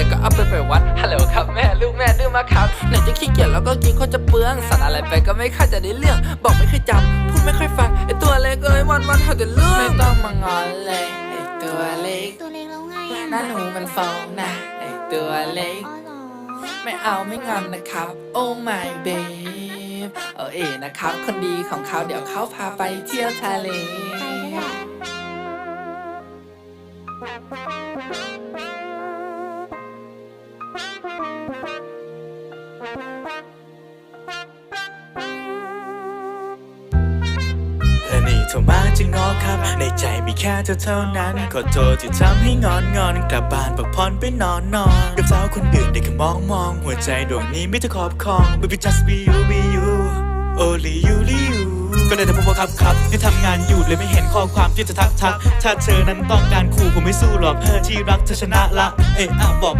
ดี๋ยวก็เอาไปไปวัดฮัลโหลครับแม่ลูกแม่ดื้อมากครับไหนจะขี้เกียจแล้วก็กินคนจะเปลืองสั่นอะไรไปก็ไม่เข้าใจในเรื่อง บอกไม่เคยจำพูดไม่ค่อยฟังไอตัวเล็กเอ้ยวันวันเอาแต่เรื่องไม่ต้องมางอนเลยไอตัวเล็กตัวเล็กแล้วไงหน้าหนูมันฟองนะไอตัวเล็ก ไม่เอาไม่งอนนะครับ โอ้ my babe เออเอ๋นะครับ คนดีของเขาเดี๋ยวเขาพาไปเที่ยวทะเลไและนี่โทรมาจะงอครับ ในใจมีแค่เธอเท่านั้น ขอโทษที่ทำให้งอนงอนกลับบ้านพักผ่อนไปนอนนอนกับสาวคนอื่นได้แค่มองมองหัวใจดวงนี้ไม่จะขอบคอง baby just be you be you only you only you ก็ได้แต่พูดว่าครับครับที่ทำงานอยู่เลยไม่เห็นข้อความที่จะทักทัก ถ้าเธอนั้นต้องการคู่ผมไม่สู้หรอกเธอที่รักเธอชนะละ เอะอะบอก